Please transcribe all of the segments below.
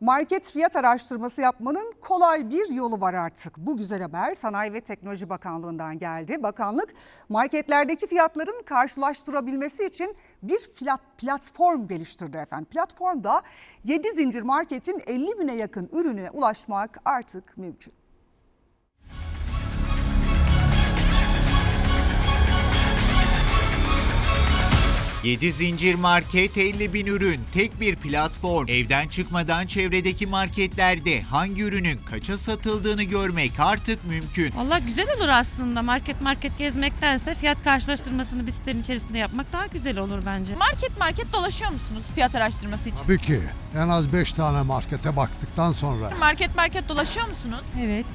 Market fiyat araştırması yapmanın kolay bir yolu var artık. Bu güzel haber Sanayi ve Teknoloji Bakanlığı'ndan geldi. Bakanlık marketlerdeki fiyatların karşılaştırabilmesi için bir plat, platform geliştirdi efendim. Platformda 7 zincir marketin 50 bine yakın ürününe ulaşmak artık mümkün. Yedi zincir market 50 bin ürün, tek bir platform. Evden çıkmadan çevredeki marketlerde hangi ürünün kaça satıldığını görmek artık mümkün. Valla güzel olur aslında market market gezmektense fiyat karşılaştırmasını bir sitenin içerisinde yapmak daha güzel olur bence. Market market dolaşıyor musunuz fiyat araştırması için? Tabii ki. En az 5 tane markete baktıktan sonra. Market market dolaşıyor musunuz? Evet,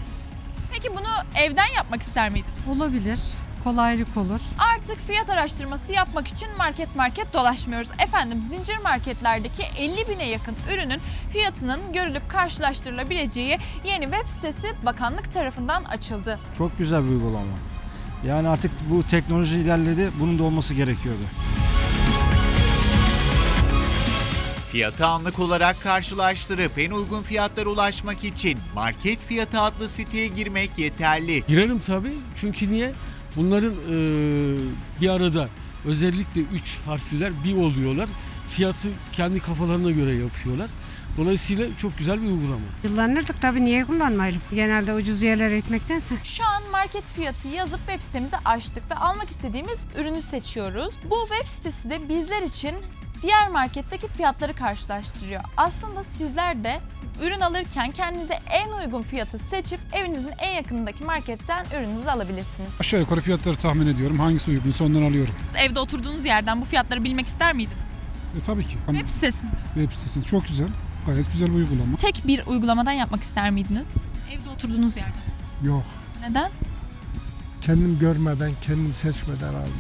Peki bunu evden yapmak ister miydiniz? olabilir. Kolaylık olur. Artık fiyat araştırması yapmak için market market dolaşmıyoruz. Efendim zincir marketlerdeki 50 bine yakın ürünün fiyatının görülüp karşılaştırılabileceği yeni web sitesi bakanlık tarafından açıldı. Çok güzel bir uygulama. Yani artık bu teknoloji ilerledi, bunun da olması gerekiyordu. Fiyatı anlık olarak karşılaştırıp en uygun fiyatlara ulaşmak için Market Fiyatı adlı siteye girmek yeterli. Girelim tabii. Çünkü niye? Bunların e, bir arada özellikle 3 harfliler bir oluyorlar. Fiyatı kendi kafalarına göre yapıyorlar. Dolayısıyla çok güzel bir uygulama. Kullanırdık tabii niye kullanmayalım? Genelde ucuz yerlere gitmektense. Şu an market fiyatı yazıp web sitemizi açtık ve almak istediğimiz ürünü seçiyoruz. Bu web sitesi de bizler için diğer marketteki fiyatları karşılaştırıyor. Aslında sizler de ürün alırken kendinize en uygun fiyatı seçip evinizin en yakınındaki marketten ürününüzü alabilirsiniz. Aşağı yukarı fiyatları tahmin ediyorum. Hangisi uygunsa ondan alıyorum. Evde oturduğunuz yerden bu fiyatları bilmek ister miydiniz? E, tabii ki. Hani Web sitesinde. web sitesi çok güzel. Gayet güzel bir uygulama. Tek bir uygulamadan yapmak ister miydiniz? Evde oturduğunuz yerden. Yok. Neden? Kendim görmeden, kendim seçmeden aldım.